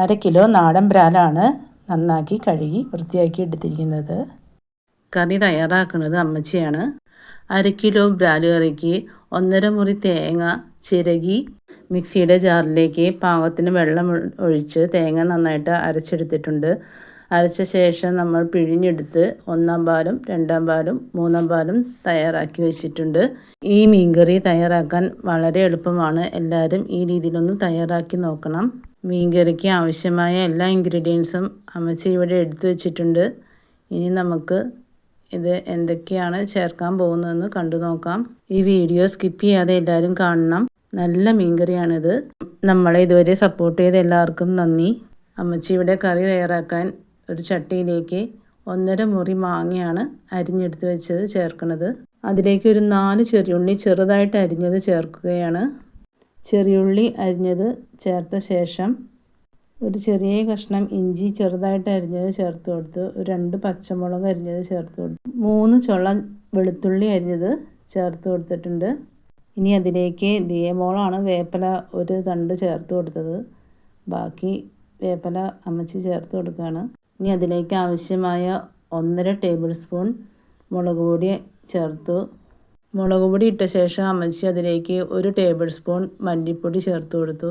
അര കിലോ നാടൻ ബ്രാലാണ് നന്നാക്കി കഴുകി വൃത്തിയാക്കി എടുത്തിരിക്കുന്നത്. കറി തയ്യാറാക്കുന്നത് അമ്മച്ചിയാണ്. അര കിലോ ബ്രാൽ കറിക്ക് ഒന്നര മുറി തേങ്ങ ചിരകി മിക്സിയുടെ ജാറിലേക്ക് പാകത്തിന് വെള്ളം ഒഴിച്ച് തേങ്ങ നന്നായിട്ട് അരച്ചെടുത്തിട്ടുണ്ട്. അരച്ച ശേഷം നമ്മൾ പിഴിഞ്ഞെടുത്ത് ഒന്നാം പാലും രണ്ടാം പാലും മൂന്നാം പാലും തയ്യാറാക്കി വെച്ചിട്ടുണ്ട്. ഈ മീൻകറി തയ്യാറാക്കാൻ വളരെ എളുപ്പമാണ്. എല്ലാവരും ഈ രീതിയിലൊന്ന് തയ്യാറാക്കി നോക്കണം. മീൻകറിക്ക് ആവശ്യമായ എല്ലാ ഇൻഗ്രീഡിയൻസും അമ്മച്ചി ഇവിടെ എടുത്തു വെച്ചിട്ടുണ്ട്. ഇനി നമുക്ക് ഇത് എന്തൊക്കെയാണ് ചേർക്കാൻ പോകുന്നതെന്ന് കണ്ടു നോക്കാം. ഈ വീഡിയോ സ്കിപ്പ് ചെയ്യാതെ എല്ലാവരും കാണണം. നല്ല മീൻകറിയാണിത്. നമ്മളെ ഇതുവരെ സപ്പോർട്ട് ചെയ്ത എല്ലാവർക്കും നന്ദി. അമ്മച്ചി ഇവിടെ കറി തയ്യാറാക്കാൻ ഒരു ചട്ടിയിലേക്ക് ഒന്നര മുറി മാങ്ങയാണ് അരിഞ്ഞെടുത്ത് വെച്ചത് ചേർക്കുന്നത്. അതിലേക്ക് ഒരു നാല് ചെറിയുള്ളി ചെറുതായിട്ട് അരിഞ്ഞത് ചേർക്കുകയാണ്. ചെറിയുള്ളി അരിഞ്ഞത് ചേർത്ത ശേഷം ഒരു ചെറിയ കഷ്ണം ഇഞ്ചി ചെറുതായിട്ട് അരിഞ്ഞത് ചേർത്ത് കൊടുത്ത് രണ്ട് പച്ചമുളക് അരിഞ്ഞത് ചേർത്ത് കൊടുത്തു മൂന്ന് ചുള വെളുത്തുള്ളി അരിഞ്ഞത് ചേർത്ത് കൊടുത്തിട്ടുണ്ട്. ഇനി അതിലേക്ക് ദിയമോളാണ് വേപ്പല ഒരു തണ്ട് ചേർത്ത് കൊടുത്തത്. ബാക്കി വേപ്പല അമ്മച്ചി ചേർത്ത് കൊടുക്കുകയാണ്. ഇനി അതിലേക്ക് ആവശ്യമായ ഒന്നര ടേബിൾ സ്പൂൺ മുളക് പൊടി ചേർത്തു. മുളക് പൊടി ഇട്ട ശേഷം അമച്ചി അതിലേക്ക് ഒരു ടേബിൾ സ്പൂൺ മല്ലിപ്പൊടി ചേർത്ത് കൊടുത്തു.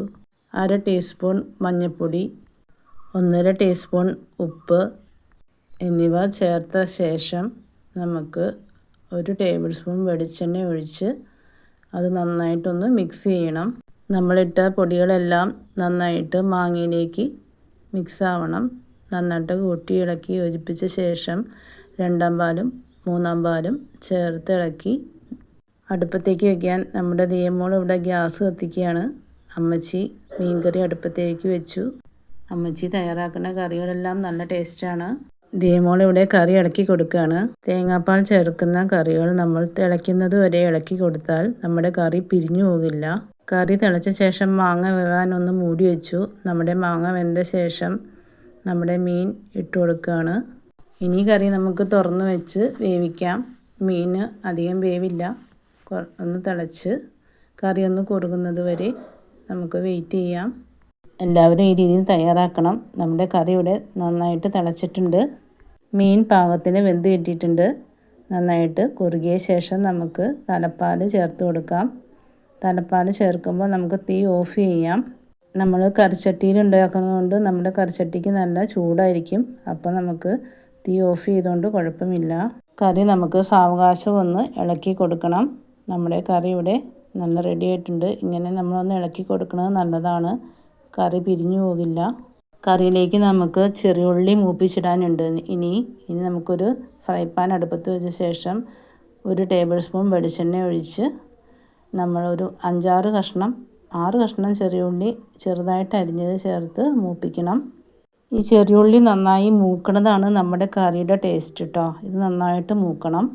അര ടീസ്പൂൺ മഞ്ഞൾപ്പൊടി ഒന്നര ടീസ്പൂൺ ഉപ്പ് എന്നിവ ചേർത്ത ശേഷം നമുക്ക് ഒരു ടേബിൾ സ്പൂൺ വെളിച്ചെണ്ണ ഒഴിച്ച് അത് നന്നായിട്ടൊന്ന് മിക്സ് ചെയ്യണം. നമ്മളിട്ട പൊടികളെല്ലാം നന്നായിട്ട് മാങ്ങയിലേക്ക് മിക്സ് ആവണം. നന്നായിട്ട് കൂട്ടി ഇളക്കി യോജിപ്പിച്ച ശേഷം രണ്ടാം പാലും മൂന്നാം പാലും ചേർത്ത് ഇളക്കി അടുപ്പത്തേക്ക് വയ്ക്കാൻ നമ്മുടെ ദിയമോൾ ഇവിടെ ഗ്യാസ് കത്തിക്കുകയാണ്. അമ്മച്ചി മീൻകറി അടുപ്പത്തേക്ക് വെച്ചു. അമ്മച്ചി തയ്യാറാക്കുന്ന കറികളെല്ലാം നല്ല ടേസ്റ്റാണ്. ദിയമോൾ ഇവിടെ കറി ഇളക്കി കൊടുക്കുകയാണ്. തേങ്ങാപ്പാൽ ചേർക്കുന്ന കറികൾ നമ്മൾ തിളയ്ക്കുന്നത് വരെ ഇളക്കി കൊടുത്താൽ നമ്മുടെ കറി പിരിഞ്ഞു പോകില്ല. കറി തിളച്ച ശേഷം മാങ്ങ വേവാൻ ഒന്ന് മൂടി വെച്ചു. നമ്മുടെ മാങ്ങ വെന്ത ശേഷം നമ്മുടെ മീൻ ഇട്ട് കൊടുക്കുകയാണ് ഇനി കറി നമുക്ക് തുറന്ന് വെച്ച് വേവിക്കാം. മീൻ അധികം വേവില്ല. ഒന്ന് തിളച്ച് കറി ഒന്ന് കുറുകുന്നത് വരെ നമുക്ക് വെയിറ്റ് ചെയ്യാം. എല്ലാവരും ഈ രീതിയിൽ തയ്യാറാക്കണം. നമ്മുടെ കറി ഇവിടെ നന്നായിട്ട് തിളച്ചിട്ടുണ്ട്. മീൻ പാകത്തിന് വെന്ത് കിട്ടിയിട്ടുണ്ട്. നന്നായിട്ട് കുറുകിയ ശേഷം നമുക്ക് തലപ്പാൽ ചേർത്ത് കൊടുക്കാം. തലപ്പാൽ ചേർക്കുമ്പോൾ നമുക്ക് തീ ഓഫ് ചെയ്യാം. നമ്മൾ കറിച്ചട്ടിയിൽ ഉണ്ടാക്കുന്നതുകൊണ്ട് നമ്മുടെ കറിച്ചട്ടിക്ക് നല്ല ചൂടായിരിക്കും. അപ്പോൾ നമുക്ക് തീ ഓഫ് ചെയ്തുകൊണ്ട് കുഴപ്പമില്ല. കറി നമുക്ക് സാവകാശം ഒന്ന് ഇളക്കി കൊടുക്കണം. നമ്മുടെ കറി ഇവിടെ നല്ല റെഡി ആയിട്ടുണ്ട്. ഇങ്ങനെ നമ്മളൊന്ന് ഇളക്കി കൊടുക്കുന്നത് നല്ലതാണ്. കറി പിരിഞ്ഞു പോകില്ല. കറിയിലേക്ക് നമുക്ക് ചെറിയുള്ളി മൂപ്പിച്ചിടാനുണ്ട്. ഇനി ഇനി നമുക്കൊരു ഫ്രൈ പാൻ അടുപ്പത്ത് വെച്ച ശേഷം ഒരു ടേബിൾ സ്പൂൺ വെളിച്ചെണ്ണ ഒഴിച്ച് നമ്മളൊരു അഞ്ചാറ് കഷ്ണം ആറ് കഷ്ണം ചെറിയ ഉള്ളി ചെറുതായിട്ട് അരിഞ്ഞത് ചേർത്ത് മൂപ്പിക്കണം. ഈ ചെറിയ ഉള്ളി നന്നായി മൂക്കണതാണ് നമ്മുടെ കറിയുടെ ടേസ്റ്റ് കേട്ടോ ഇത് നന്നായിട്ട് മൂക്കണം.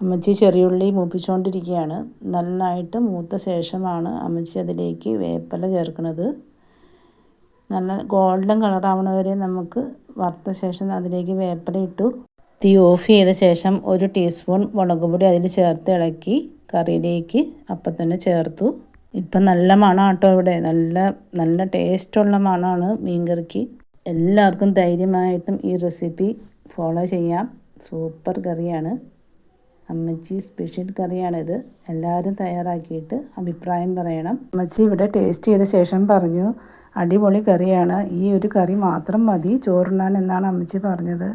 അമ്മച്ചി ചെറിയ ഉള്ളി മൂപ്പിച്ചുകൊണ്ടിരിക്കുകയാണ് നന്നായിട്ട് മൂത്ത ശേഷമാണ് അമ്മച്ചി അതിലേക്ക് വേപ്പില ചേർക്കുന്നത് നല്ല ഗോൾഡൻ കളറാവണ വരെ നമുക്ക് വറുത്ത ശേഷം അതിലേക്ക് വേപ്പില ഇട്ടു. തീ ഓഫ് ചെയ്ത ശേഷം ഒരു ടീസ്പൂൺ മുളക് പൊടി അതിൽ ചേർത്ത് ഇളക്കി കറിയിലേക്ക് അപ്പം തന്നെ ചേർത്തു. ഇപ്പം നല്ല മണം കേട്ടോ ഇവിടെ. നല്ല നല്ല ടേസ്റ്റുള്ള മണമാണ് മീൻകറിക്ക്. എല്ലാവർക്കും ധൈര്യമായിട്ടും ഈ റെസിപ്പി ഫോളോ ചെയ്യാം. സൂപ്പർ കറിയാണ്. അമ്മച്ചി സ്പെഷ്യൽ കറിയാണിത്. എല്ലാവരും തയ്യാറാക്കിയിട്ട് അഭിപ്രായം പറയണം. അമ്മച്ചി ഇവിടെ ടേസ്റ്റ് ചെയ്ത ശേഷം പറഞ്ഞു അടിപൊളി കറിയാണ്. ഈ ഒരു കറി മാത്രം മതി. ചോറുണ്ണാൻ എന്നാണ് അമ്മച്ചി പറഞ്ഞത്.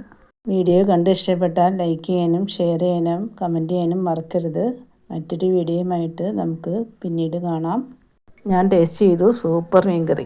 വീഡിയോ കണ്ട് ഇഷ്ടപ്പെട്ടാൽ ലൈക്ക് ചെയ്യാനും ഷെയർ ചെയ്യാനും കമന്റ് ചെയ്യാനും മറക്കരുത്. മറ്റൊരു വീഡിയോയുമായിട്ട് നമുക്ക് പിന്നീട് കാണാം. ഞാൻ ടേസ്റ്റ് ചെയ്തു. സൂപ്പർ മീൻ കറി